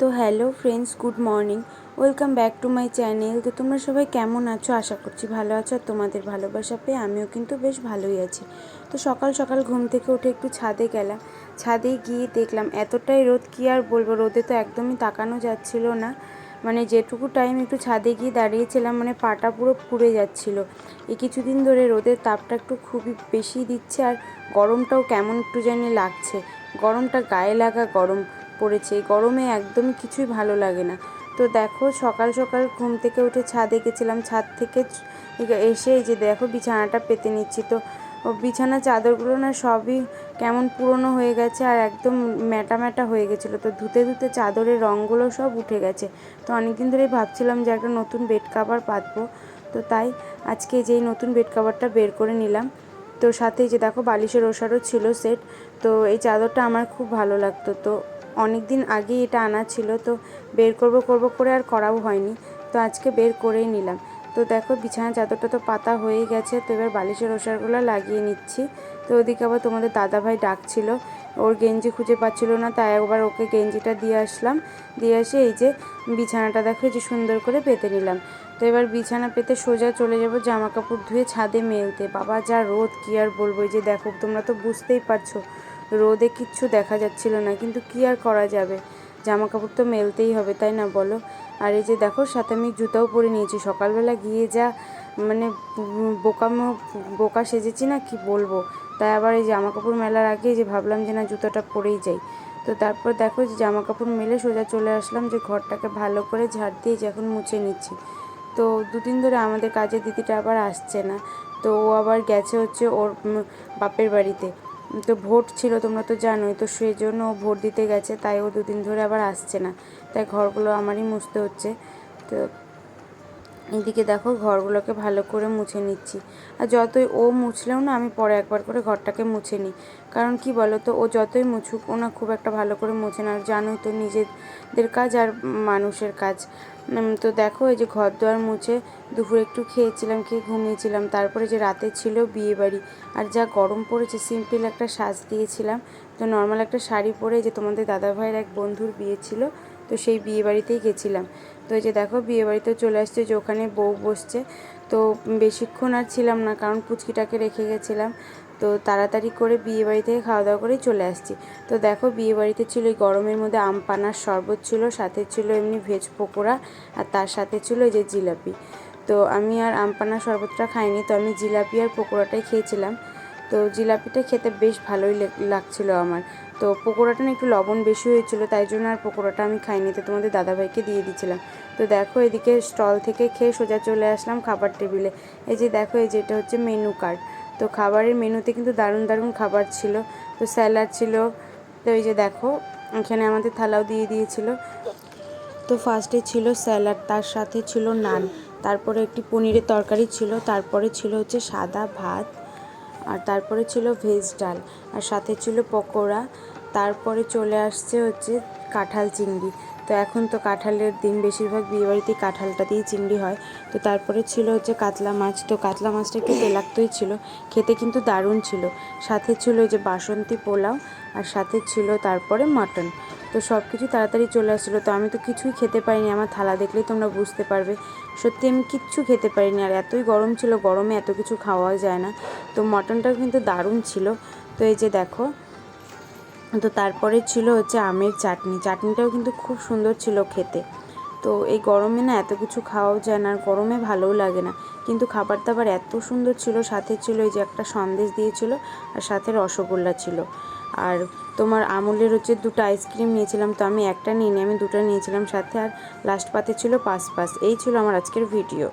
তো hello friends, good morning. Welcome back to my channel. তো তোমরা সবাই কেমন আছো? আশা করছি ভালো আছো। আর তোমাদের ভালোবাসা পেয়ে আমিও কিন্তু বেশ ভালোই আছি। তো সকাল সকাল ঘুম থেকে উঠে একটু ছাদে গেলাম। ছাদে গিয়ে দেখলাম, এতটাই রোদ কী আর বলব? রোদে তো একদমই তাকানো যাচ্ছিল না। মানে যেটুকু টাইম একটু ছাদে গিয়ে দাঁড়িয়েছিলাম মানে পাটা পুরো পুড়ে যাচ্ছিল। এই কিছুদিন ধরে রোদের তাপটা একটু খুবই বেশি দিচ্ছে, আর গরমটাও কেমন একটু জানি লাগছে। গরমটা গায়ে লাগা গরম। পড়েছে, গরমে একদমই কিছুই ভালো লাগে না। তো দেখো, সকাল সকাল ঘুম থেকে উঠে ছাদে গেছিলাম, ছাদ থেকে এসে যে দেখো বিছানাটা পেতে নিচ্ছি। তো বিছানা, চাদরগুলো না সবই কেমন পুরনো হয়ে গেছে আর একদম ম্যাটা ম্যাটা হয়ে গেছিল। তো ধুতে ধুতে চাদরের রঙগুলো সব উঠে গেছে। তো অনেকদিন ধরেই ভাবছিলাম যে একটা নতুন বেড কাভার পাতবো। তো তাই আজকে যেই নতুন বেড কাভারটা বের করে নিলাম। তো সাথে যে দেখো বালিশের ওষারও ছিল সেট। তো এই চাদরটা আমার খুব ভালো লাগতো। তো অনেক দিন আগেই এটা আনা ছিল, তো বের করব করব করে আর করাও হয়নি। তো আজকে বের করেই নিলাম। তো দেখো বিছানা চাদরটা তো পাতা হয়ে গেছে, তো এবার বালিশের ওষারগুলো লাগিয়ে নিচ্ছি। তো ওদিকে আবার তোমাদের দাদাভাই ডাকছিল, ওর গেঞ্জি খুঁজে পাচ্ছিল না, তাই একবার ওকে গেঞ্জিটা দিয়ে আসলাম। দিয়ে এসে এই যে বিছানাটা দেখো যে সুন্দর করে পেতে নিলাম। তো এবার বিছানা পেতে সোজা চলে যাব জামা কাপড় ধুয়ে ছাদে মেলতে। বাবা, যা রোদ, কী আর বলব? এই যে দেখো, তোমরা তো বুঝতেই পারছ। রোদে কিচ্ছু দেখা যাচ্ছিল না, কিন্তু কী আর করা যাবে? জামা কাপড় তো মেলতেই হবে, তাই না বলো? আর এই যে দেখো, সাথে আমি জুতাও পরে নিয়েছি। সকালবেলা গিয়ে যা মানে বোকামো, বোকা সেজেছি না, কি বলব? তাই আবার এই জামা কাপড় মেলার আগে যে ভাবলাম যে না, জুতোটা পরেই যাই। তো তারপর দেখো যে জামা কাপড় মেলে সোজা চলে আসলাম যে ঘরটাকে ভালো করে ঝাড় দিয়ে যে এখন মুছে নিচ্ছি। তো দুদিন ধরে আমাদের কাজের দিদিটা আবার আসছে না, তো ও আবার গেছে হচ্ছে ওর বাপের বাড়িতে। তো ভোট ছিল, তোমরা তো জানোই, তো সেই জন্য ও ভোট দিতে গেছে, তাই ও দুদিন ধরে আবার আসছে না। তাই ঘরগুলো আমারই মুছতে হচ্ছে। তো এদিকে দেখো, ঘরগুলোকে ভালো করে মুছে নিচ্ছি। আর যতই ও মুছলেও না, আমি পরে একবার করে ঘরটাকে মুছে নিই। কারণ কি বলো তো ও যতই মুছুক, ও না খুব একটা ভালো করে মুছে না। জানোই তো, নিজেদের কাজ আর মানুষের কাজ। তো দেখো, এই যে ঘর দোয়ার মুছে দুপুরে একটু খেয়েছিলাম, খেয়ে ঘুমিয়েছিলাম। তারপরে যে রাতে ছিল বিয়ে বাড়ি আর যা গরম পড়েছে, সিম্পল একটা সাজ দিয়েছিলাম। তো নর্মাল একটা শাড়ি পরে যে তোমাদের দাদাভাইয়ের এক বন্ধুর বিয়ে ছিল তো সেই বিয়ে বাড়িতেই গেছিলাম। তো এই যে দেখো বিয়ে বাড়িতে চলে আসছে, যে ওখানে বউ বসছে। তো বেশিক্ষণ আর ছিলাম না, কারণ পুচকিটাকে রেখে গেছিলাম। তো তাড়াতাড়ি করে বিয়ে বাড়ি থেকে খাওয়া দাওয়া করেই চলে আসছি। তো দেখো বিয়ে বাড়িতে ছিল এই গরমের মধ্যে আম পানার শরবত ছিল, সাথে ছিল এমনি ভেজ পকোড়া, আর তার সাথে ছিল যে জিলাপি। তো আমি আর আম পানার শরবতটা খাইনি, তো আমি জিলাপি আর পকোড়াটাই খেয়েছিলাম। তো জিলাপিটা খেতে বেশ ভালোই লাগছিল আমার। তো পকোড়াটা না একটু লবণ বেশি হয়েছিল, তাই জন্য আর পকোড়াটা আমি খাইনি। তো তোমাদের দাদাভাইকে দিয়ে দিয়েছিলাম তো দেখো এদিকে স্টল থেকে খেয়ে সোজা চলে আসলাম খাবার টেবিলে। এই যে দেখো, এই যেটা হচ্ছে মেনু কার্ড। তো খাবারের মেনুতে কিন্তু দারুণ দারুণ খাবার ছিল। তো স্যালাড ছিল। তো এই যে দেখো, এখানে আমাদের থালাও দিয়ে দিয়েছিল। তো ফার্স্টে ছিল স্যালাড, তার সাথে ছিল নান। তারপরে একটি পনিরের তরকারি ছিল, তারপরে ছিল হচ্ছে সাদা ভাত। আর তারপরে ছিল ভেজ ডাল, আর সাথে ছিল পকোড়া। তারপরে চলে আসছে হচ্ছে কাঁঠাল চিংড়ি। তো এখন তো কাঁঠালের দিন, বেশিরভাগ বিয়েবাড়িতেই কাঁঠালটা দিয়ে চিংড়ি হয়। তো তারপরে ছিল হচ্ছে কাতলা মাছ। তো কাতলা মাছটা একটু তেলাক্তই ছিল, খেতে কিন্তু দারুণ ছিল। সাথে ছিল যে বাসন্তী পোলাও, আর সাথে ছিল তারপরে মাটন। তো সব কিছু তাড়াতাড়ি চলে আসছিল। তো আমি তো কিছুই খেতে পারিনি। আমার থালা দেখলেই তোমরা বুঝতে পারবে। সত্যি আমি কিচ্ছু খেতে পারিনি। আর এতই গরম ছিল, গরমে এত কিছু খাওয়া যায় না। তো মটনটাও কিন্তু দারুণ ছিল। তো এই যে দেখো, তো তারপরে ছিল হচ্ছে আমের চাটনি। চাটনিটাও কিন্তু খুব সুন্দর ছিল খেতে। তো এই গরমে না এত কিছু খাওয়াও যায় না, আর গরমে ভালোও লাগে না। কিন্তু খাবার দাবার এত সুন্দর ছিল, সাথে ছিল এই যে একটা সন্দেশ দিয়েছিল, আর সাথে রসগোল্লা ছিল। আর তোমার আমুলের হচ্ছে দুটো আইসক্রিম নিয়েছিলাম, তো আমি একটা নিয়ে নিইনি, আমি দুটো নিয়েছিলাম সাথে, আর লাস্ট পাতে ছিল পাস পাস এই ছিল আমার আজকের ভিডিও